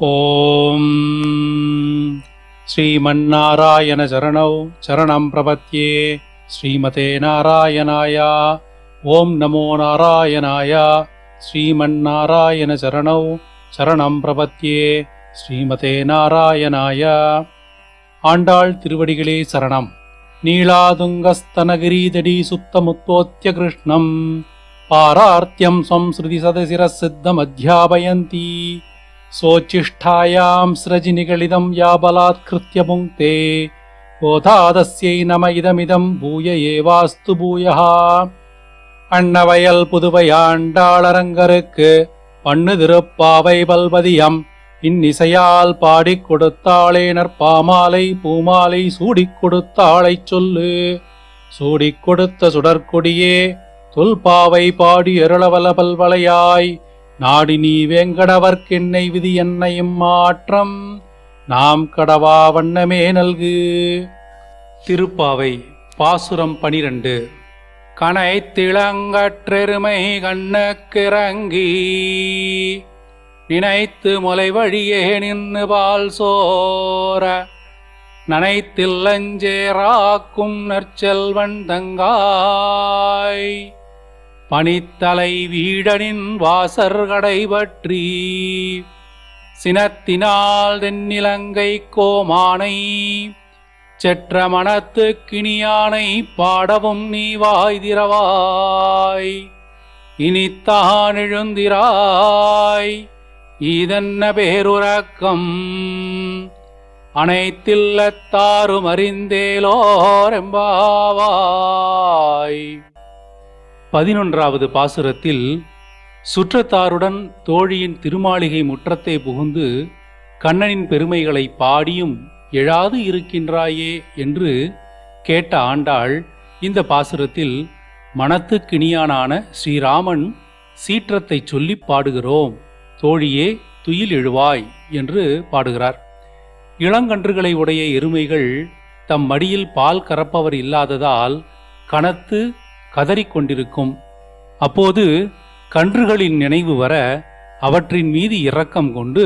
ஓம் ஸ்ரீமன்னாராயண சரணௌ சரணம் பிரபத்யே ஸ்ரீமதே நாராயணாய ஓம் நமோ நாராயணாய ஸ்ரீமன்னாராயண சரணௌ சரணம் பிரபத்யே ஸ்ரீமதே நாராயணாய ஆண்டாள் திருவடிகளே சரணம் நீளாதுங்கஸ்தனகிரீதடி சுத்தமுத்தோத்திய கிருஷ்ணம் பாரார்த்தியம் சம்ஸ்ருதி சதசிரசித்தமத்தியாபயந்தி சோச்சிஷ்டாயாம் ஸ்ரஜினிகளிதம் யாபலாத்கிருத்ய புங்க்தே கோதாதஸ்யை நம இதமிதம் பூய ஏவாஸ்து பூயः அன்னவயல் புதுவையாண்டாளரங்கருக்கு பண்ணு திருப்பாவை பல்வதியம் இன்னிசையால் பாடிக் கொடுத்தாளே நற்பாமாலை பூமாலை சூடிக் கொடுத்தாளைச் சொல்லு. சூடிக் கொடுத்த சுடற்கொடியே தொல்பாவை பாடி அருளவல பல்வளையாய் நாடி நீ வேங்கடவர்க்கென்னை விதி என்னையும் மாற்றம். நாம் கடவா வண்ணமே நல்கு. திருப்பாவை பாசுரம் பனிரண்டு. கனை திளங்கற்றெருமை கண்ணக்கிறங்கி நினைத்து முலை வழியே நின்று பால் சோர. நனைத்தில்லஞ்சேராக்கும் நற்செல்வன் தங்காய். பனித்தலை வீடனின் வாசர்கடை பற்றி. சினத்தினால் தென்னிலங்கை கோமானை. செற்ற மனத்து கிணியானை பாடவும் நீ வாய்திரவாய் இனித்தான் எழுந்திராய். இதென்ன பேருறக்கம்? அனைத்தில்லத்தாரும் அறிந்தேலோரெம்பாவாய் பதினொன்றாவது பாசுரத்தில் சுற்றத்தாருடன் தோழியின் திருமாளிகை முற்றத்தை புகுந்து கண்ணனின் பெருமைகளை பாடியும் எழாது இருக்கின்றாயே என்று கேட்ட ஆண்டாள் இந்த பாசுரத்தில் மனத்துக்கிணியானான ஸ்ரீராமன் சீற்றத்தைச் சொல்லிப் பாடுகிறோம். தோழியே துயில் எழுவாய் என்று பாடுகிறார். இளங்கன்றுகளை உடைய எருமைகள் தம் மடியில் பால் கறப்பவர் இல்லாததால் கனத்து கதறிக்கொண்டிருக்கும். அப்போது கன்றுகளின் நினைவு வர அவற்றின் மீது இரக்கம் கொண்டு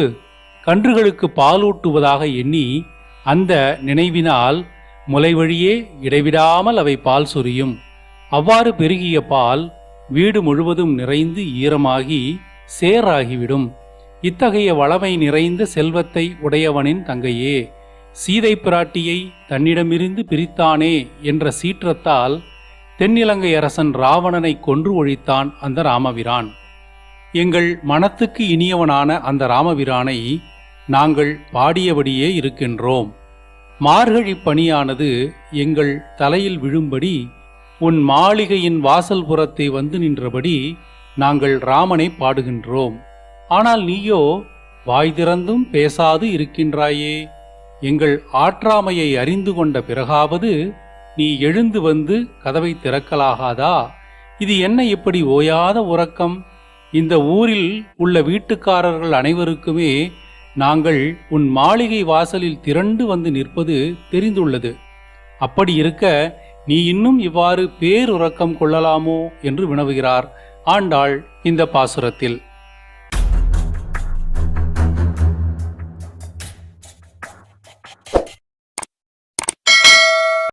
கன்றுகளுக்கு பாலூட்டுவதாக எண்ணி அந்த நினைவினால் முலை வழியே இடைவிடாமல் அவை பால் சொரியும். அவ்வாறு பெருகிய பால் வீடு முழுவதும் நிறைந்து ஈரமாகி சேராகிவிடும். இத்தகைய வளமை நிறைந்த செல்வத்தை உடையவனின் தங்கையே சீதை பிராட்டியை தன்னிடமிருந்து பிரித்தானே என்ற சீற்றத்தால் தென்னிலங்கை அரசன் ராவணனை கொன்று ஒழித்தான் அந்த ராமபிரான் எங்கள் மனத்துக்கு இனியவனான அந்த ராமபிரானை நாங்கள் பாடியபடியே இருக்கின்றோம். மார்கழி பணியானது எங்கள் தலையில் விழும்படி உன் மாளிகையின் வாசல் புறத்தை வந்து நின்றபடி நாங்கள் ராமனை பாடுகின்றோம். ஆனால் நீயோ வாய் திறந்தும் பேசாது இருக்கின்றாயே. எங்கள் ஆற்றாமையை அறிந்து கொண்ட பிறகாவது நீ எழுந்து வந்து கதவை திறக்கலாகாதா? இது என்ன இப்படி ஓயாத உறக்கம்? இந்த ஊரில் உள்ள வீட்டுக்காரர்கள் அனைவருக்குமே நாங்கள் உன் மாளிகை வாசலில் திரண்டு வந்து நிற்பது தெரிந்துள்ளது. அப்படி இருக்க நீ இன்னும் இவ்வாறு பேருறக்கம் கொள்ளலாமோ? என்று வினவுகிறார் ஆண்டாள் இந்த பாசுரத்தில்.